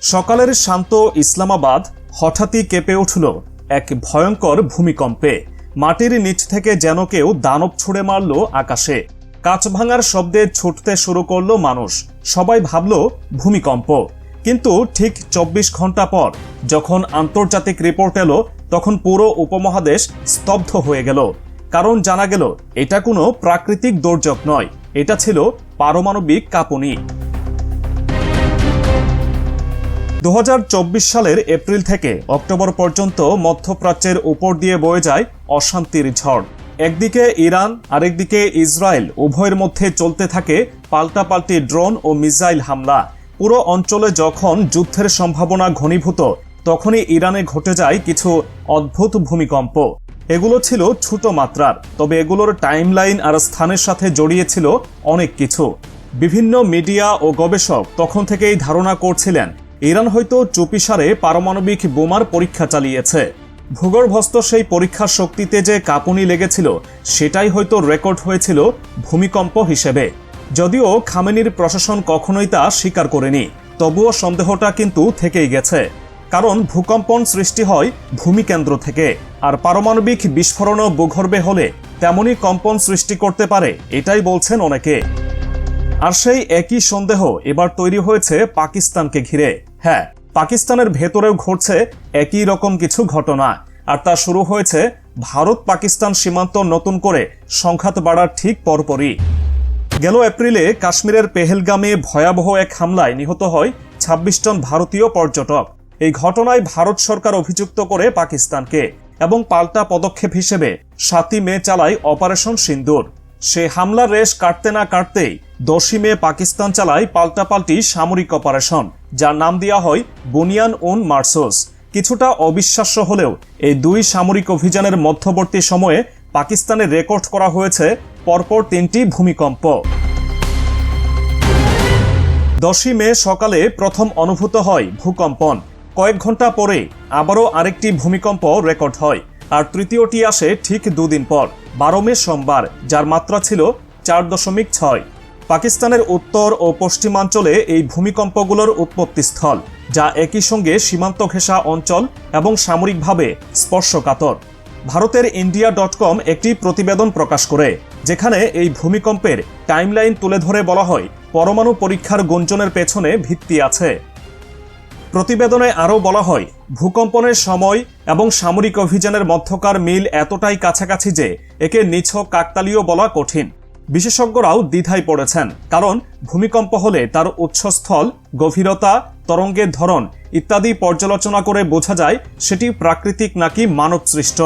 সকালের শান্ত ইসলামাবাদ হঠাৎই কেঁপে উঠল এক ভয়ঙ্কর ভূমিকম্পে। মাটির নিচ থেকে যেন কেউ দানব ছুড়ে মারল আকাশে। কাঁচ ভাঙার শব্দে ছুটতে শুরু করল মানুষ। সবাই ভাবল, ভূমিকম্প। কিন্তু ঠিক চব্বিশ ঘণ্টা পর যখন আন্তর্জাতিক রিপোর্ট এলো, তখন পুরো উপমহাদেশ স্তব্ধ হয়ে গেল। কারণ জানা গেল, এটা কোনো প্রাকৃতিক দুর্যোগ নয়। এটা ছিল পারমাণবিক কাঁপুনি। দু হাজার চব্বিশ সালের এপ্রিল থেকে অক্টোবর পর্যন্ত মধ্যপ্রাচ্যের উপর দিয়ে বয়ে যায় অশান্তির ঝড়। একদিকে ইরান, আরেকদিকে ইসরায়েল উভয়ের মধ্যে চলতে থাকে পাল্টাপাল্টি ড্রোন ও মিসাইল হামলা। পুরো অঞ্চলে যখন যুদ্ধের সম্ভাবনা ঘনীভূত, তখনই ইরানে ঘটে যায় কিছু অদ্ভুত ভূমিকম্প। এগুলো ছিল ছোট মাত্রার, তবে এগুলোর টাইমলাইন আর স্থানের সাথে জড়িয়েছিল অনেক কিছু। বিভিন্ন মিডিয়া ও গবেষক তখন থেকেই ধারণা করছিলেন ইরান হয়তো চুপিসারে পারমাণবিক বোমার পরীক্ষা চালিয়েছে। ভূগর্ভস্থ সেই পরীক্ষার শক্তিতে যে কাঁপুনি লেগেছিল, সেটাই হয়তো রেকর্ড হয়েছিল ভূমিকম্প হিসেবে। যদিও খামেনির প্রশাসন কখনোই তা স্বীকার করেনি, তবুও সন্দেহটা কিন্তু থেকেই গেছে। কারণ ভূকম্পন সৃষ্টি হয় ভূমিকেন্দ্র থেকে, আর পারমাণবিক বিস্ফোরণও ভূগর্ভে হলে তেমনই কম্পন সৃষ্টি করতে পারে, এটাই বলছেন অনেকে। আর সেই একই সন্দেহ এবার তৈরি হয়েছে পাকিস্তানকে ঘিরে। হ্যাঁ পাকিস্তানের ভেতরেও ঘটছে একই রকম কিছু ঘটনা। আর তা শুরু হয়েছে ভারত পাকিস্তান সীমান্ত নতুন করে সংঘাত বাড়ার ঠিক পরপরই। গেল এপ্রিলে কাশ্মীরের পেহেলগামে ভয়াবহ এক হামলায় নিহত হয় ২৬ জন ভারতীয় পর্যটক। এই ঘটনায় ভারত সরকার অভিযুক্ত করে পাকিস্তানকে এবং পাল্টা পদক্ষেপ হিসেবে সাতই মে চালায় অপারেশন সিন্দুর। সে হামলার রেশ কাটতে না কাটতেই দশই মে পাকিস্তান চালায় পাল্টাপাল্টি সামরিক অপারেশন, যার নাম দেওয়া হয় বুনিয়ান উন মার্সোস। কিছুটা অবিশ্বাস্য হলেও এই দুই সামরিক অভিযানের মধ্যবর্তী সময়ে পাকিস্তানে রেকর্ড করা হয়েছে পরপর তিনটি ভূমিকম্প। দশই মে সকালে প্রথম অনুভূত হয় ভূকম্পন। কয়েক ঘণ্টা পরে আবারও আরেকটি ভূমিকম্প রেকর্ড হয়, আর তৃতীয়টি আসে ঠিক দুদিন পর। বারো মে সোমবার, যার মাত্রা ছিল চার দশমিক ছয়। পাকিস্তানের উত্তর ও পশ্চিমাঞ্চলে এই ভূমিকম্পগুলোর উৎপত্তিস্থল, যা একই সঙ্গে সীমান্ত ঘেঁষা অঞ্চল এবং সামরিকভাবে স্পর্শকাতর। ভারতের ইন্ডিয়া ডট কম একটি প্রতিবেদন প্রকাশ করে, যেখানে এই ভূমিকম্পের টাইমলাইন তুলে ধরে বলা হয়, পরমাণু পরীক্ষার গুঞ্জনের পেছনে ভিত্তি আছে। প্রতিবেদনে আরও বলা হয়, ভূকম্পনের সময় এবং সামরিক অভিযানের মধ্যকার মিল এতটাই কাছাকাছি যে একে নিছক কাকতালীয় বলা কঠিন। বিশেষজ্ঞরাও দ্বিধায় পড়েছেন, কারণ ভূমিকম্প হলে তার উৎসস্থল, গভীরতা, তরঙ্গের ধরন ইত্যাদি পর্যালোচনা করে বোঝা যায় সেটি প্রাকৃতিক নাকি মানবসৃষ্ট।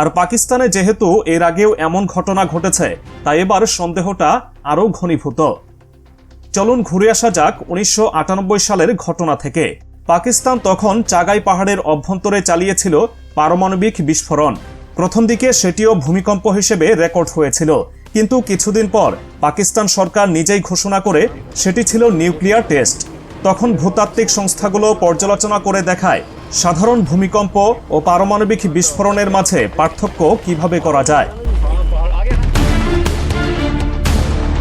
আর পাকিস্তানে যেহেতু এর আগেও এমন ঘটনা ঘটেছে, তাই এবার সন্দেহটা আরও ঘনীভূত। চলুন ঘুরে আসা যাক উনিশশো আটানব্বই সালের ঘটনা থেকে। পাকিস্তান তখন চাগাই পাহাড়ের অভ্যন্তরে চালিয়েছিল পারমাণবিক বিস্ফোরণ। প্রথম দিকে সেটিও ভূমিকম্প হিসেবে রেকর্ড হয়েছিল। কিন্তু কিছুদিন পর পাকিস্তান সরকার নিজেই ঘোষণা করে সেটি ছিল নিউক্লিয়ার টেস্ট। তখন ভূতাত্ত্বিক সংস্থাগুলো পর্যালোচনা করে দেখায় সাধারণ ভূমিকম্প ও পারমাণবিক বিস্ফোরণের মাঝে পার্থক্য কীভাবে করা যায়।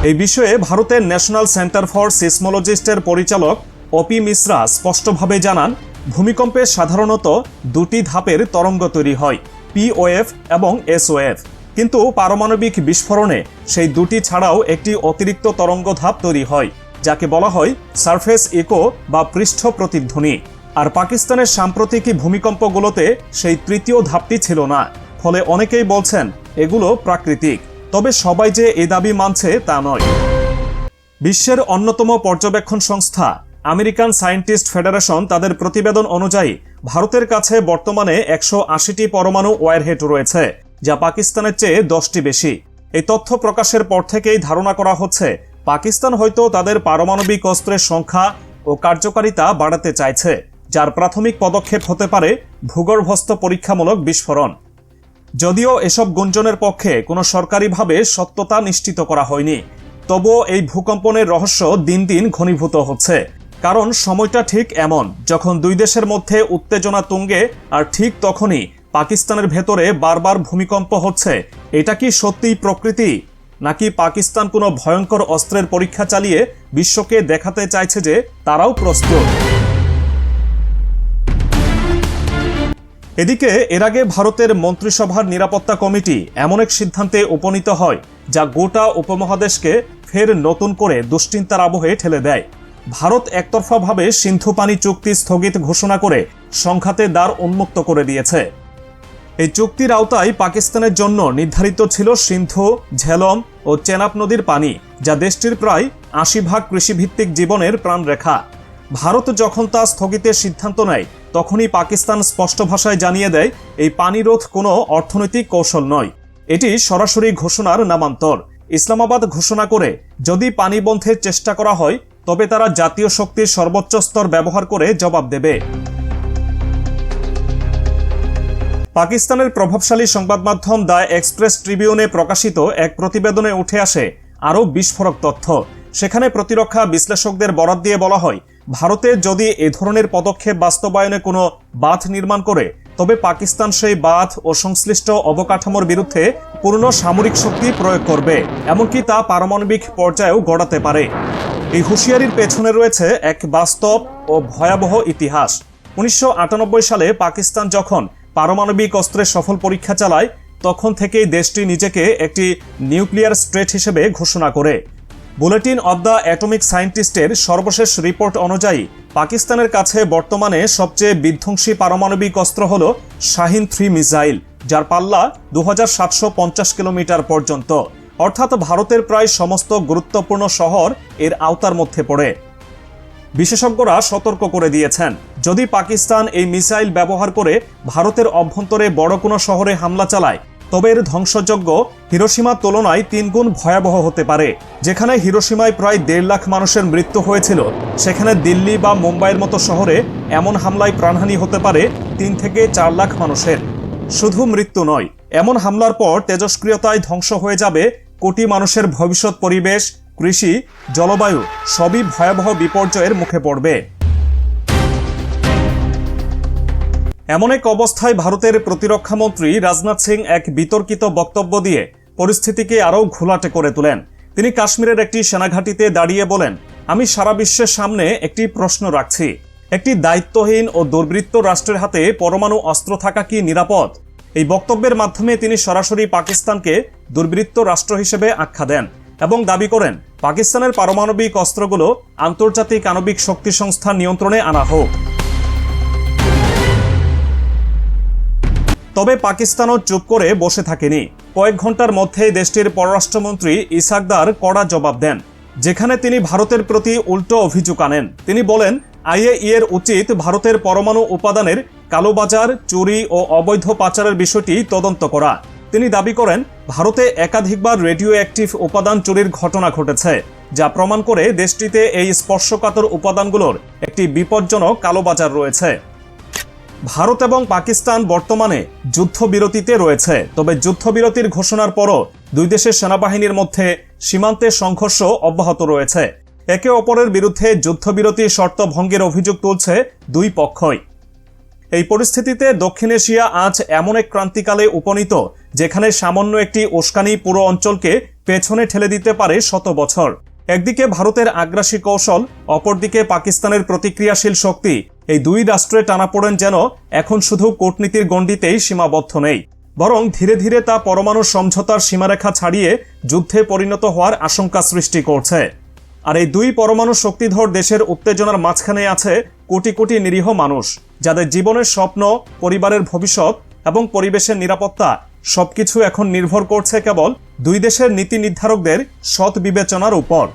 এই বিষয়ে ভারতের ন্যাশনাল সেন্টার ফর সিসমোলজিস্টের পরিচালক অপি মিশ্রা স্পষ্টভাবে জানান, ভূমিকম্পে সাধারণত দুটি ধাপের তরঙ্গ তৈরি হয় পিওএফ এবং এসওএফ কিন্তু পারমাণবিক বিস্ফোরণে সেই দুটি ছাড়াও একটি অতিরিক্ত তরঙ্গ ধাপ তৈরি হয়, যাকে বলা হয় সারফেস ইকো বা পৃষ্ঠ প্রতিধ্বনি। আর পাকিস্তানের সাম্প্রতিক ভূমিকম্পগুলোতে সেই তৃতীয় ধাপটি ছিল না। ফলে অনেকেই বলছেন, এগুলো প্রাকৃতিক। তবে সবাই যে এ দাবি মানছে তা নয়। বিশ্বের অন্যতম পর্যবেক্ষণ সংস্থা আমেরিকান সায়েন্টিস্ট ফেডারেশন তাদের প্রতিবেদন অনুযায়ী, ভারতের কাছে বর্তমানে একশো আশিটি পরমাণু ওয়ারহেড রয়েছে, যা পাকিস্তানের চেয়ে দশটি বেশি। এই তথ্য প্রকাশের পর থেকেই ধারণা করা হচ্ছে, পাকিস্তান হয়তো তাদের পারমাণবিক অস্ত্রের সংখ্যা ও কার্যকারিতা বাড়াতে চাইছে, যার প্রাথমিক পদক্ষেপ হতে পারে ভূগর্ভস্থ পরীক্ষামূলক বিস্ফোরণ। যদিও এসব গুঞ্জনের পক্ষে কোনো সরকারিভাবে সত্যতা নিশ্চিত করা হয়নি, তবুও এই ভূকম্পনের রহস্য দিন দিন ঘনীভূত হচ্ছে। কারণ সময়টা ঠিক এমন, যখন দুই দেশের মধ্যে উত্তেজনা তুঙ্গে, আর ঠিক তখনই পাকিস্তানের ভেতরে বারবার ভূমিকম্প হচ্ছে। এটা কি সত্যিই প্রকৃতি? নাকি পাকিস্তান কোনো ভয়ঙ্কর অস্ত্রের পরীক্ষা চালিয়ে বিশ্বকে দেখাতে চাইছে যে তারাও প্রস্তুত? এদিকে, এর আগে ভারতের মন্ত্রিসভার নিরাপত্তা কমিটি এমন এক সিদ্ধান্তে উপনীত হয়, যা গোটা উপমহাদেশকে ফের নতুন করে দুশ্চিন্তার আবহে ঠেলে দেয়। ভারত একতরফাভাবে সিন্ধু পানি চুক্তি স্থগিত ঘোষণা করে সংঘাতে দ্বার উন্মুক্ত করে দিয়েছে। এই চুক্তির আওতায় পাকিস্তানের জন্য নির্ধারিত ছিল সিন্ধু, ঝেলম ও চেনাব নদীর পানি, যা দেশটির প্রায় আশি ভাগ কৃষিভিত্তিক জীবনের প্রাণরেখা। ভারত যখন তা স্থগিতের সিদ্ধান্ত নেয়, তখনই পাকিস্তান স্পষ্ট ভাষায় জানিয়ে দেয়, এই পানি রোধ কোনো অর্থনৈতিক কৌশল নয়। এটি সরাসরি ঘোষণার নামান্তর। ইসলামাবাদ ঘোষণা করে, যদি পানি বন্ধের চেষ্টা করা হয় তবে তারা জাতীয় শক্তির সর্বোচ্চ স্তর ব্যবহার করে জবাব দেবে। পাকিস্তানের প্রভাবশালী সংবাদ মাধ্যম দ্য এক্সপ্রেস ট্রিবিউনে প্রকাশিত এক প্রতিবেদনে উঠে আসে আরও বিস্ফোরক তথ্য। সেখানে প্রতিরক্ষা বিশ্লেষকদের বরাত দিয়ে বলা হয়, ভারতে যদি এ ধরনের পদক্ষেপ বাস্তবায়নে কোনো বাঁধ নির্মাণ করে, তবে পাকিস্তান সেই বাঁধ ও সংশ্লিষ্ট অবকাঠামোর বিরুদ্ধে পূর্ণ সামরিক শক্তি প্রয়োগ করবে। এমনকি তা পারমাণবিক পর্যায়েও গড়াতে পারে। এই হুঁশিয়ারির পেছনে রয়েছে এক বাস্তব ও ভয়াবহ ইতিহাস। উনিশশো আটানব্বই সালে পাকিস্তান যখন পারমাণবিক অস্ত্রের সফল পরীক্ষা চালায়, তখন থেকেই দেশটি নিজেকে একটি নিউক্লিয়ার স্টেট হিসেবে ঘোষণা করে। বুলেটিন অব দ্য অ্যাটমিক সায়েন্টিস্টের সর্বশেষ রিপোর্ট অনুযায়ী, পাকিস্তানের কাছে বর্তমানে সবচেয়ে বিধ্বংসী পারমাণবিক অস্ত্র হল শাহিন থ্রি মিসাইল, যার পাল্লা দু হাজার সাতশো পঞ্চাশ কিলোমিটার পর্যন্ত। অর্থাৎ ভারতের প্রায় সমস্ত গুরুত্বপূর্ণ শহর এর আওতার মধ্যে পড়ে। বিশেষজ্ঞরা সতর্ক করে দিয়েছেন। যদি পাকিস্তান এই মিসাইল ব্যবহার করে ভারতের অভ্যন্তরে বড় কোনো শহরে হামলা চালায়, তবে এর ধ্বংসযোগ্য হিরোসীমার তুলনায় তিনগুণ ভয়াবহ হতে পারে। যেখানে হিরোসীমায় প্রায় দেড় লাখ মানুষের মৃত্যু হয়েছিল, সেখানে দিল্লি বা মুম্বাইয়ের মতো শহরে এমন হামলায় প্রাণহানি হতে পারে তিন থেকে চার লাখ মানুষের। শুধু মৃত্যু নয়, এমন হামলার পর তেজস্ক্রিয়তায় ধ্বংস হয়ে যাবে কোটি মানুষের ভবিষ্যৎ পরিবেশ, কৃষি, জলবায়ু সবই ভয়াবহ বিপর্যয়ের মুখে পড়বে। এমন এক অবস্থায় ভারতের প্রতিরক্ষা মন্ত্রী রাজনাথ সিং এক বিতর্কিত বক্তব্য দিয়ে পরিস্থিতিকে আরও ঘোলাটে করে তোলেন। তিনি কাশ্মীরের একটি সেনাঘাঁটিতে দাঁড়িয়ে বলেন, আমি সারা বিশ্বের সামনে একটি প্রশ্ন রাখছি। একটি দায়িত্বহীন ও দুর্বৃত্ত রাষ্ট্রের হাতে পরমাণু অস্ত্র থাকা কি নিরাপদ? এই বক্তব্যের মাধ্যমে তিনি সরাসরি পাকিস্তানকে দুর্বৃত্ত রাষ্ট্র হিসেবে আখ্যা দেন এবং দাবি করেন, পাকিস্তানের পারমাণবিক অস্ত্রগুলো আন্তর্জাতিক আণবিক শক্তি সংস্থার নিয়ন্ত্রণে আনা হোক। তবে পাকিস্তানও চুপ করে বসে থাকেনি। কয়েক ঘণ্টার মধ্যেই দেশটির পররাষ্ট্রমন্ত্রী ইসাকদার কড়া জবাব দেন, যেখানে তিনি ভারতের প্রতি উল্টো অভিযোগ আনেন। তিনি বলেন আইএই এর উচিত ভারতের পরমাণু উপাদানের কালোবাজার চুরি ও অবৈধ পাচারের বিষয়টি তদন্ত করা। তিনি দাবি করেন, ভারতে একাধিকবার রেডিও অ্যাক্টিভ উপাদান চুরির ঘটনা ঘটেছে, যা প্রমাণ করে দেশটিতে এই স্পর্শকাতর উপাদানগুলোর একটি বিপজ্জনক কালোবাজার রয়েছে। ভারত এবং পাকিস্তান বর্তমানে যুদ্ধবিরতিতে রয়েছে, তবে যুদ্ধবিরতির ঘোষণার পরও দুই দেশের সেনাবাহিনীর মধ্যে সীমান্তে সংঘর্ষ অব্যাহত রয়েছে। একে অপরের বিরুদ্ধে যুদ্ধবিরতি শর্ত ভঙ্গের অভিযোগ তুলছে দুই পক্ষই। এই পরিস্থিতিতে দক্ষিণ এশিয়া আজ এমন এক ক্রান্তিকালে উপনীত, যেখানে সামান্য একটি উস্কানি পুরো অঞ্চলকে পেছনে ঠেলে দিতে পারে শত বছর। একদিকে ভারতের আগ্রাসী কৌশল, অপরদিকে পাকিস্তানের প্রতিক্রিয়াশীল শক্তি। এই দুই রাষ্ট্রে টানাপোড়েন যেন এখন শুধু কূটনীতির গণ্ডিতেই সীমাবদ্ধ নেই। বরং ধীরে ধীরে তা পরমাণু সমঝোতার সীমারেখা ছাড়িয়ে যুদ্ধে পরিণত হওয়ার আশঙ্কা সৃষ্টি করছে। আর এই দুই পরমাণু শক্তিধর দেশের উত্তেজনার মাঝখানে আছে কোটি কোটি নিরীহ মানুষ, যাদের জীবনের স্বপ্ন, পরিবারের ভবিষ্যৎ এবং পরিবেশের নিরাপত্তা সবকিছু এখন নির্ভর করছে কেবল দুই দেশের নীতি নির্ধারকদের সৎ বিবেচনার উপর।